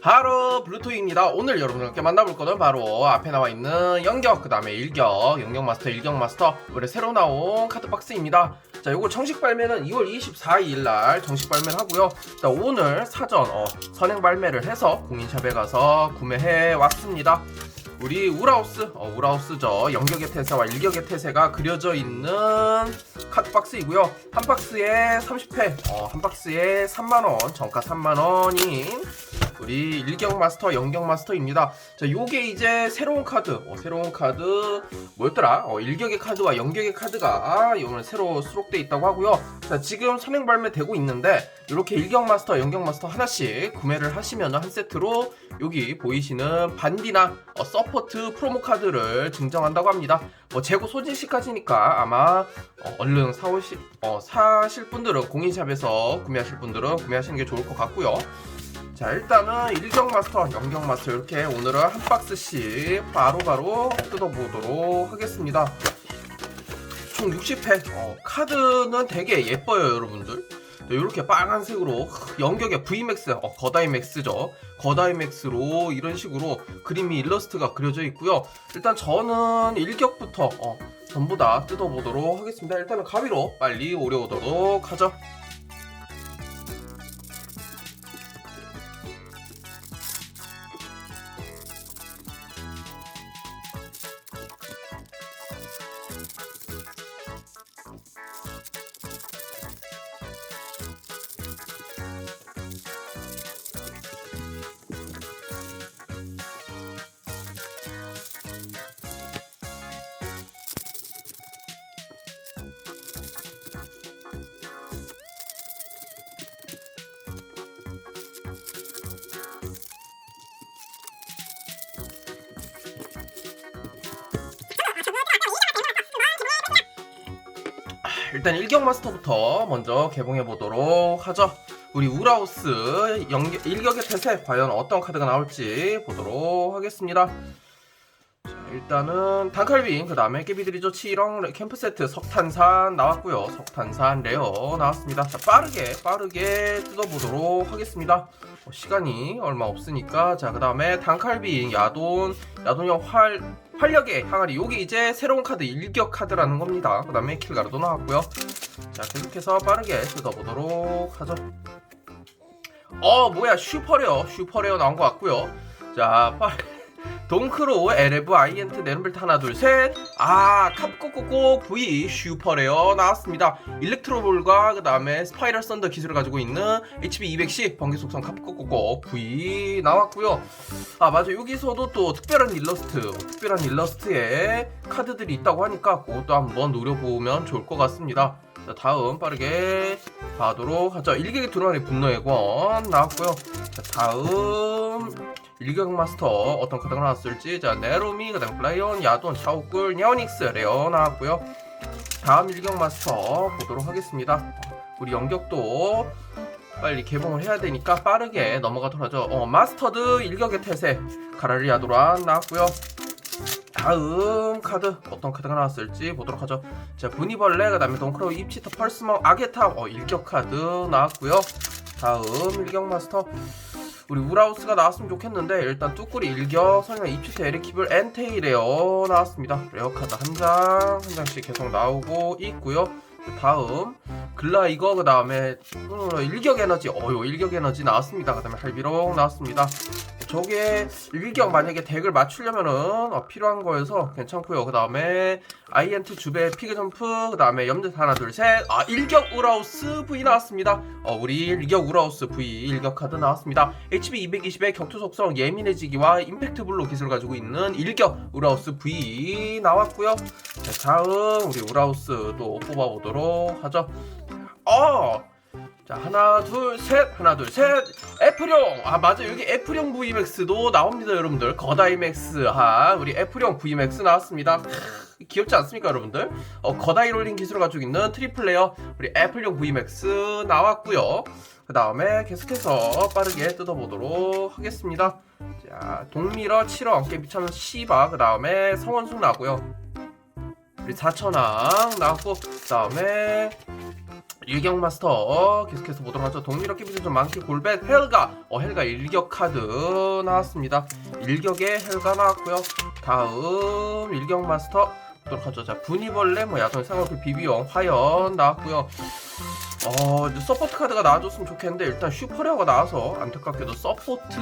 하루 블루투입니다. 오늘 여러분들께 만나볼 거는 바로 앞에 나와 있는 영격, 그 다음에 일격, 영격 마스터, 일격 마스터, 올해 새로 나온 카드 박스입니다. 자, 요거 정식 발매는 2월 24일 날 정식 발매를 하고요. 자, 오늘 사전 어, 선행 발매를 해서 공인샵에 가서 구매해 왔습니다. 우리 우라우스, 어, 우라우스죠. 영격의 태세와 일격의 태세가 그려져 있는 카드 박스이고요. 한 박스에 30회, 어, 한 박스에 3만원, 정가 3만원인 우리 일격 마스터, 영격 마스터입니다. 자, 요게 이제 새로운 카드, 어, 새로운 카드 뭐였더라? 어, 일격의 카드와 영격의 카드가 아, 오늘 새로 수록돼 있다고 하고요. 자, 지금 선행 발매되고 있는데 이렇게 일격 마스터, 영격 마스터 하나씩 구매를 하시면 한 세트로 여기 보이시는 반디나 어, 서포트 프로모 카드를 증정한다고 합니다. 뭐 재고 소진시까지니까 아마 어, 얼른 사오시, 어, 사실 분들은 공인샵에서 구매하실 분들은 구매하시는 게 좋을 것 같고요. 자 일단은 일경 마스터, 영경 마스터 이렇게 오늘은 한 박스씩 바로바로 뜯어보도록 하겠습니다. 총 60회. 어, 카드는 되게 예뻐요, 여러분들. 이렇게 빨간색으로 영격의 VMAX, 어, 거다이맥스죠. 거다이맥스로 이런 식으로 그림이 일러스트가 그려져 있고요. 일단 저는 일격부터 어, 전부 다 뜯어보도록 하겠습니다. 일단은 가위로 빨리 오려오도록 하죠. 일단 일격 마스터부터 먼저 개봉해 보도록 하죠. 우리 우라우스 일격의 태세 과연 어떤 카드가 나올지 보도록 하겠습니다. 자, 일단은 단칼빈 그 다음에 깨비드리죠 치렁 캠프 세트 석탄산 나왔고요. 석탄산 레어 나왔습니다. 자, 빠르게 빠르게 뜯어보도록 하겠습니다. 어, 시간이 얼마 없으니까 자 그 다음에 단칼빈 야돈 야돈형 활 활력의 항아리 요게 이제 새로운 카드 일격 카드라는 겁니다. 그 다음에 킬가르도 나왔고요. 자 계속해서 빠르게 뜯어보도록 하죠. 어 뭐야 슈퍼레어. 슈퍼레어 나온 것 같고요. 자 빠르 동크로 LF 아이엔트 네름벨트 하나 둘셋아 캅꼬꼬꼬 V 슈퍼레어 나왔습니다. 일렉트로볼과 그 다음에 스파이럴 썬더 기술을 가지고 있는 HB 210 번개 속성 캅꼬꼬꼬 V 나왔고요. 아 맞아. 여기서도 또 특별한 일러스트 특별한 일러스트에 카드들이 있다고 하니까 그것도 한번 노려보면 좋을 것 같습니다. 자 다음 빠르게 가도록 하죠. 일격의 두루마리 분노의 권 나왔고요. 자 다음 일격 마스터 어떤 카드가 나왔을지. 자 네로미 그다음 플라이온 야돈 샤오꿀 냐오닉스 레어 나왔고요. 다음 일격 마스터 보도록 하겠습니다. 우리 영격도 빨리 개봉을 해야 되니까 빠르게 넘어가도록 하죠 어 마스터드 일격의 태세 가라리아 도란 나왔고요. 다음 카드 어떤 카드가 나왔을지 보도록 하죠. 자 분이벌레 그 다음에 동크로우 입치터 펄스멍 아게탑 어 일격 카드 나왔고요. 다음 일격 마스터 우리 우라우스가 나왔으면 좋겠는데 일단 뚜꾸리 일격 설명 입치트 에리키블 엔테이 레어 나왔습니다. 레어 카드 한장한 장씩 계속 나오고 있고요. 다음 글라 이거 그 다음에 일격 에너지 어요 일격 에너지 나왔습니다. 그 다음에 할비롱 나왔습니다 저게 일격 만약에 덱을 맞추려면은 어, 필요한 거여서 괜찮고요. 그 다음에 아이엔트 주배 피그 점프 그 다음에 염듯 하나 둘 셋 아 일격 우라우스 V 나왔습니다. 어 우리 일격 우라우스 V 일격 카드 나왔습니다. HB 220의 격투 속성 예민해지기와 임팩트 블루 기술 가지고 있는 일격 우라우스 V 나왔고요. 자 다음 우리 우라우스 또 뽑아보도록 하죠. 어! 자 하나 둘 셋 하나 둘 셋. 애플용. 아 맞아 여기 애플용 VMAX도 나옵니다 여러분들. 거다이맥스 하 우리 애플용 VMAX 나왔습니다. 크, 귀엽지 않습니까 여러분들? 어, 거다이 롤링 기술을 가지고 있는 트리플 레어 우리 애플용 VMAX 나왔고요. 그 다음에 계속해서 빠르게 뜯어보도록 하겠습니다. 자 동미러 7억 깨비참 시바. 그 다음에 성원숙 나고요. 우리 4천왕 나왔고 그 다음에 일격 마스터 계속해서 보도록 하죠. 동미러 끼비전 좀 많기 골벳 헬가 어 헬가 일격 카드 나왔습니다. 일격에 헬가 나왔고요. 다음 일격 마스터 보도록 하죠. 자 분이벌레 뭐 야동 쌍꺼풀 비비용 화연 나왔고요. 어 서포트 카드가 나와줬으면 좋겠는데 일단 슈퍼레어가 나와서 안타깝게도 서포트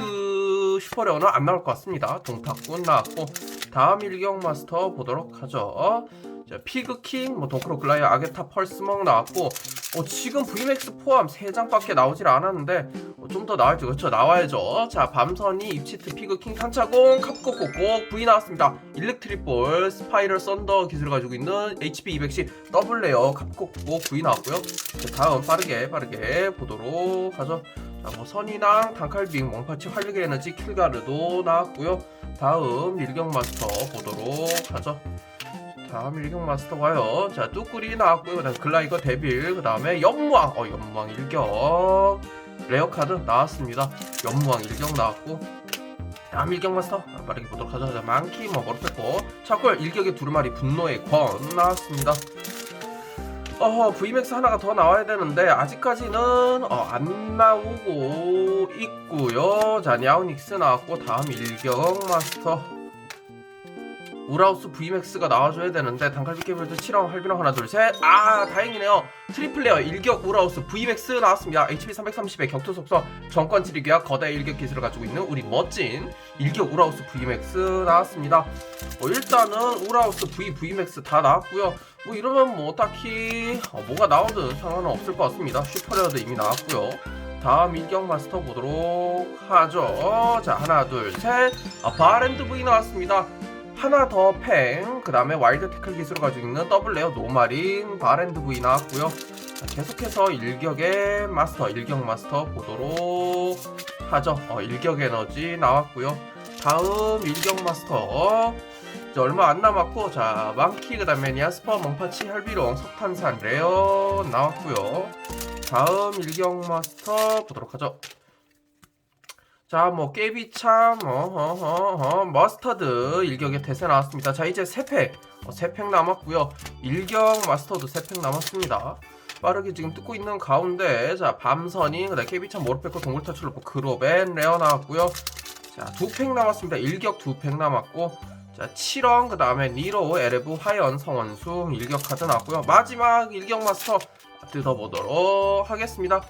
슈퍼레어는 안 나올 것 같습니다. 동탁군 나왔고 다음 일격 마스터 보도록 하죠. 자, 피그킹, 뭐 동크로 글라이어, 아게타, 펄스멍 나왔고 어, 지금 VMAX 포함 3장밖에 나오질 않았는데 어, 좀더 나와야죠. 그렇죠. 나와야죠. 자, 밤선이, 입치트, 피그킹, 탄차공, 캅코코코 V 나왔습니다. 일렉트리볼, 스파이럴, 썬더 기술을 가지고 있는 HP 210 더블레어 캅코코코 V 나왔고요. 자, 다음 빠르게 빠르게 보도록 하죠. 자, 뭐 선이랑 단칼빙, 멍파치, 활력의 에너지, 킬가르도 나왔고요. 다음 일격 마스터 보도록 하죠. 다음 일격 마스터 가요. 자, 뚜꾸리 나왔고요. 그다음 글라이거 데빌, 그다음에 연무왕. 어, 연무왕 일격. 레어 카드 나왔습니다. 연무왕 일격 나왔고. 다음 일격 마스터 아, 빠르게 보도록 하죠. 자, 만키 뭐 머리pe고 차골 일격의 두루마리 분노의 권 나왔습니다. 어, VMAX 하나가 더 나와야 되는데 아직까지는 어, 안 나오고 있고요. 자, 냐우닉스 나왔고 다음 일격 마스터 우라우스 VMAX가 나와줘야 되는데 단칼비 깨물도 7왕 할비랑 하나 둘 셋 아 다행이네요. 트리플레어 일격 우라우스 VMAX 나왔습니다. HP 330의 격투 속성 정권 지리기와 거대 일격 기술을 가지고 있는 우리 멋진 일격 우라우스 VMAX 나왔습니다. 어, 일단은 우라우스 V VMAX 다 나왔고요. 뭐 이러면 뭐 딱히 어, 뭐가 나오든 상관은 없을 것 같습니다. 슈퍼레어도 이미 나왔고요. 다음 일격 마스터 보도록 하죠. 자 하나 둘 셋. 아, 바랜드 V 나왔습니다 하나 더 팽, 그 다음에 와일드 태클 기술을 가지고 있는 더블 레어 노마린 바랜드 V 나왔고요. 자, 계속해서 일격의 마스터, 일격 마스터 보도록 하죠. 어, 일격 에너지 나왔고요. 다음 일격 마스터 이제 얼마 안 남았고 자 망키 그 다음에 니아스퍼 멍파치 혈비롱 석탄산 레어 나왔고요. 다음 일격 마스터 보도록 하죠. 자, 뭐 깨비참, 어허허허, 머스터드 일격의 대세 나왔습니다. 자, 이제 세 팩, 어, 세팩 남았고요. 일격 마스터도 세팩 남았습니다. 빠르게 지금 뜯고 있는 가운데, 자, 밤선이, 그다음 깨비참, 모르페코, 동물타출로 그로벤 레어 나왔고요. 자, 두팩 남았습니다. 일격 두팩 남았고, 자, 7원, 그 다음에 니로, 에레브, 화연, 성원수, 일격 카드 나왔고요. 마지막 일격 마스터 뜯어보도록 하겠습니다.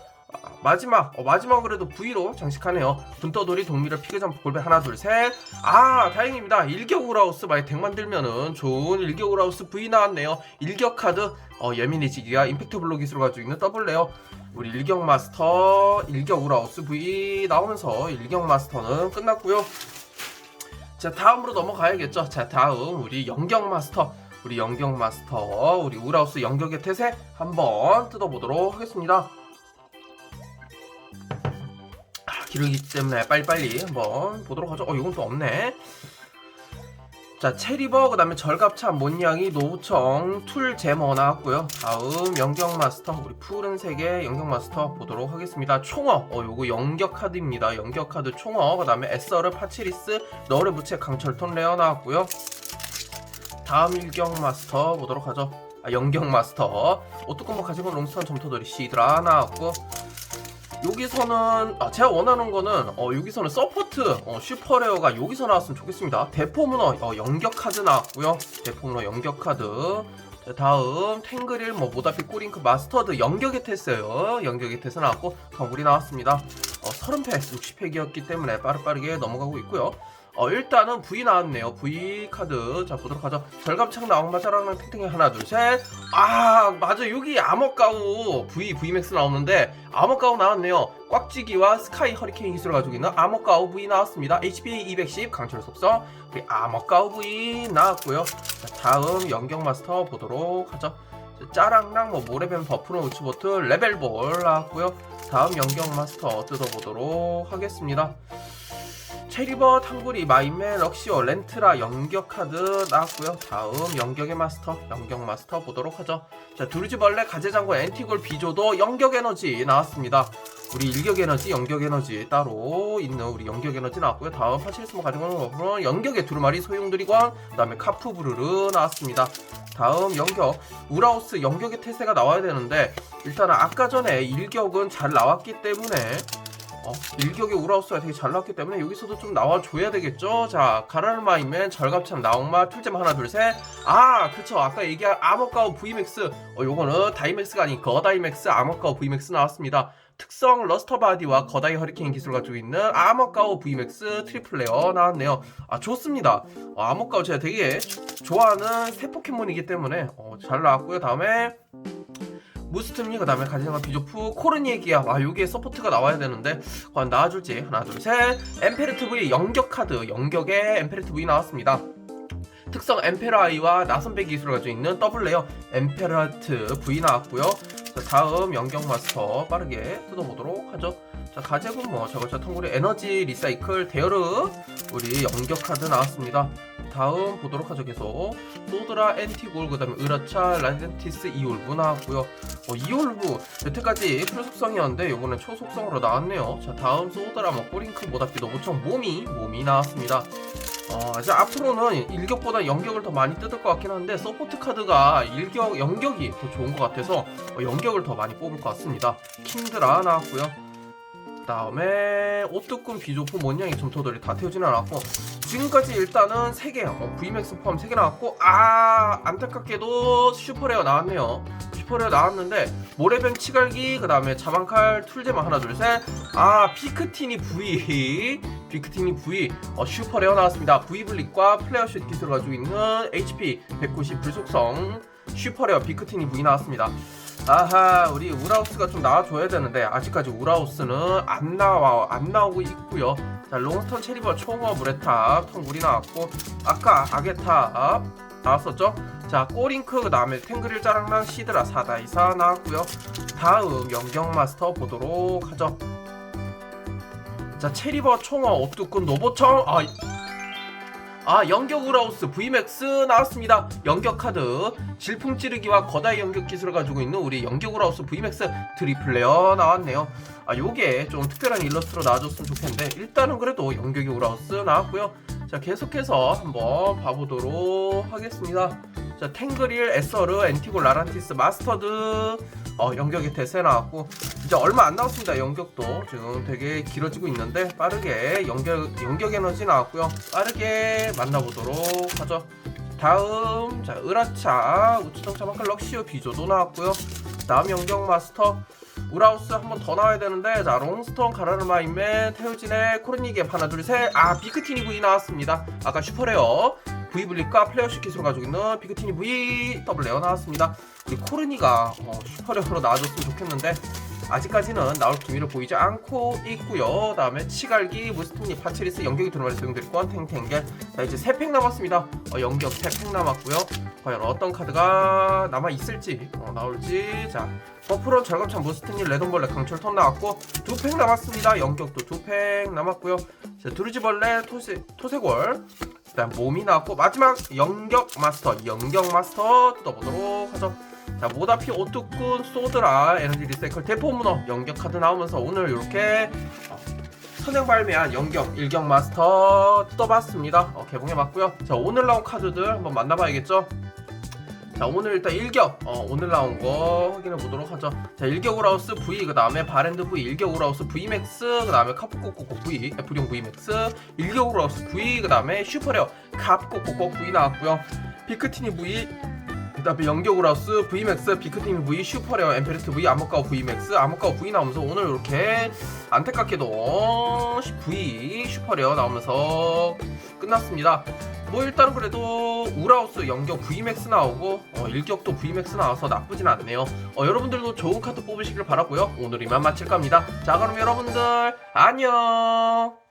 아, 마지막 어, 마지막 그래도 V로 장식하네요. 분떠돌이 동미러 피그점 골배 하나 둘 셋 아 다행입니다. 일격 우라우스 만약 덱 만들면은 좋은 일격 우라우스 V 나왔네요. 일격 카드 어, 예민해지기가 임팩트 블록 기술을 가지고 있는 더블 레어 우리 일격 마스터 일격 우라우스 V 나오면서 일격 마스터는 끝났고요. 자 다음으로 넘어가야겠죠. 자 다음 우리 영격 마스터. 우리 영격 마스터 우리 우라우스 영격의 태세 한번 뜯어보도록 하겠습니다 기르기 때문에 빨리빨리 한번 보도록 하죠. 어, 이건 또 없네. 자, 체리버, 그 다음에 절갑차, 몬양이, 노우청, 툴, 제머 나왔고요. 다음, 영격 마스터, 우리 푸른색의 영격 마스터 보도록 하겠습니다. 총어, 어, 요거 영격 카드입니다. 영격 카드 총어, 그 다음에 에서르, 파치리스, 너르 부채, 강철톤 레어 나왔고요. 다음 일격 마스터 보도록 하죠. 아, 영격 마스터. 오뚜껑목 가지고 롱스턴 점토돌이 시드라 나왔고, 여기서는 아 제가 원하는 거는 어 여기서는 서포트 어, 슈퍼레어가 여기서 나왔으면 좋겠습니다. 대포문어 어, 연격 카드 나왔고요. 대포문어 연격 카드. 자, 다음 탱그릴 뭐 모다피 꾸링크 마스터드 연격의 테스예요. 연격의 테스 나왔고 덩굴이 나왔습니다. 어 30팩 60팩이었기 때문에 빠르빠르게 넘어가고 있고요 어 일단은 V 나왔네요. V 카드. 자 보도록 하죠. 절감창 나왕마자라는 탱탱이 하나 둘 셋 아 맞아. 여기 아머가우 V VMAX 나오는데 아머가우 나왔네요. 꽉찌기와 스카이 허리케인 기술을 가지고 있는 아머가우 V 나왔습니다. HPA 210 강철 속성. 우리 아머가우 V 나왔고요. 자, 다음 연경 마스터 보도록 하죠. 자, 짜랑랑 뭐 모래뱀 버프로 우츠보트 레벨볼 나왔고요. 다음 연경 마스터 뜯어보도록 하겠습니다 체리버 탕구리 마이맨 럭시오 렌트라 연격 카드 나왔고요. 다음 연격의 마스터 연격 마스터 보도록 하죠. 자 두루지벌레 가재장군 앤티골 비조도 연격 에너지 나왔습니다. 우리 일격 에너지 연격 에너지 따로 있는 우리 연격 에너지 나왔고요. 다음 파실스모 오는 연격의 두루마리 소용드리관 그 다음에 카푸브르르 나왔습니다. 다음 연격 우라우스 연격의 태세가 나와야 되는데 일단은 아까 전에 일격은 잘 나왔기 때문에 어, 일격의 우라우스가 되게 잘 나왔기 때문에 여기서도 좀 나와줘야 되겠죠? 자, 가라르마이면 절갑참 나옥마 툴잼 하나 둘 셋. 아, 그쵸. 아까 얘기한 아머가우 VMAX. 어, 요거는 다이맥스가 아닌 거다이맥스 아머가우 VMAX 나왔습니다. 특성 러스터 바디와 거다이 허리케인 기술을 가지고 있는 아머가우 VMAX 트리플 레어 나왔네요. 아, 좋습니다. 어, 아머가우 제가 되게 좋아하는 새 포켓몬이기 때문에 어, 잘 나왔고요. 다음에 무스트미 그 다음에 가지나가 비조프 코르니에기야. 와 여기에 서포트가 나와야 되는데 과연 나와줄지. 하나 둘셋. 엠페르트 V 연격 카드. 연격의 엠페르트 V 나왔습니다. 특성 엠페르 아이와 나선배 기술을 가지고 있는 더블 레어 엠페르트 V 나왔고요. 자, 다음 연격 마스터 빠르게 뜯어보도록 하죠. 자 가제분 뭐 저거저 통구리 에너지 리사이클 데어르 우리 연격 카드 나왔습니다 다음 보도록 하죠. 계속. 소드라 엔티골 그 다음에 으라차 라덴티스 이올브 나왔고요. 어, 이올브 여태까지 풀속성이었는데 요거는 초속성으로 나왔네요. 자 다음 소드라 뭐 꼬링크 모다피 노보청 몸이 몸이 나왔습니다. 어, 이제 앞으로는 일격보다 연격을 더 많이 뜯을 것 같긴 한데 서포트 카드가 일격 연격이 더 좋은 것 같아서 어, 연격을 더 많이 뽑을 것 같습니다. 킹드라 나왔고요. 그 다음에 오뚜꾼 비조프 모냥이 점토들이 다 태우지는 않았고 지금까지 일단은 3개 어, VMAX 포함 3개 나왔고 아 안타깝게도 슈퍼레어 나왔네요. 슈퍼레어 나왔는데 모래뱀 치갈기 그 다음에 자만칼 툴제만 하나 둘 셋 아 피크티니 V. 피크티니 V. 어, 슈퍼레어 나왔습니다. V블릭과 플레어 슛 기술을 가지고 있는 HP 190 불속성 슈퍼레어 비크티니 V 나왔습니다. 아하 우리 우라우스가 좀 나와줘야 되는데 아직까지 우라우스는 안 나와 안 나오고 있고요 자 롱스턴 체리버 총어 브레탑 통구리 나왔고 아까 아게탑 나왔었죠? 자 꼬링크 그 다음에 탱그릴 짜랑랑 시드라 사다이사 나왔고요. 다음 연경 마스터 보도록 하죠. 자 체리버 총어 옥두꾼 노보청. 아 아 연격 우라우스 VMAX 나왔습니다. 연격 카드. 질풍 찌르기와 거다의 연격 기술을 가지고 있는 우리 연격 우라우스 VMAX 트리플레어 나왔네요. 아 요게 좀 특별한 일러스트로 나와줬으면 좋겠는데 일단은 그래도 연격의 우라우스 나왔고요. 자 계속해서 한번 봐보도록 하겠습니다 자 탱그릴 에서르 엔티골 라란티스 마스터드 어, 연격의 대세 나왔고 이제 얼마 안 남았습니다. 연격도 지금 되게 길어지고 있는데 빠르게 연격 연격 에너지 나왔고요. 빠르게 만나보도록 하죠. 다음 자 으라차 우추정 자만칼 럭시오 비조도 나왔고요. 다음 연격 마스터 우라우스 한 번 더 나와야 되는데 자 롱스톤 가라르마 인맨 태우진의 코르니게 하나 둘셋아 비크티니 V 나왔습니다. 아까 슈퍼레어 V블릭과 플레어슛 기술을 가지고 있는 비그티니 V 더블 레어 나왔습니다. 우리 코르니가 어, 슈퍼레어로 나와줬으면 좋겠는데 아직까지는 나올 기미를 보이지 않고 있고요. 다음에 치갈기, 무스트니, 파치리스, 연격이 들어갈 소용드릴권, 탱탱겔 자 이제 3팩 남았습니다. 어, 연격 3팩 남았고요. 과연 어떤 카드가 남아 있을지 어, 나올지 자 버프론 절감찬 무스트니, 레돈벌레, 강철톤 나왔고 두 팩 남았습니다. 연격도 두 팩 남았고요. 자 두루지벌레, 토세, 토세골 일단 몸이 나왔고 마지막 연격 마스터 연격 마스터 뜯어보도록 하죠 자 모다피 오뚜꾼 소드라 에너지 리사이클 대포 문어 연격 카드 나오면서 오늘 이렇게 선행 발매한 연격 일격 마스터 뜯어봤습니다. 어, 개봉해봤고요. 자 오늘 나온 카드들 한번 만나봐야겠죠? 자 오늘 일단 일격. 어, 오늘 나온 거 확인해 보도록 하죠. 자 일격 우라우스 V 그 다음에 바랜드 V 일격 우라우스 VMAX 그 다음에 카프코코코 V F용 VMAX 일격 우라우스 V 그 다음에 슈퍼레어 카프코코코 V 나왔고요. 피크티니 V 그 다음에 연격 우라우스 VMAX 비크티니 V 슈퍼레어 엠페르트 V 아모카우 VMAX 아모카우 V 나오면서 오늘 이렇게 안타깝게도 V 슈퍼레어 나오면서 끝났습니다. 뭐 일단은 그래도 우라우스 연격 VMAX 나오고 어, 일격도 VMAX 나와서 나쁘진 않네요. 어, 여러분들도 좋은 카드 뽑으시길 바라고요. 오늘 이만 마칠 겁니다. 자 그럼 여러분들 안녕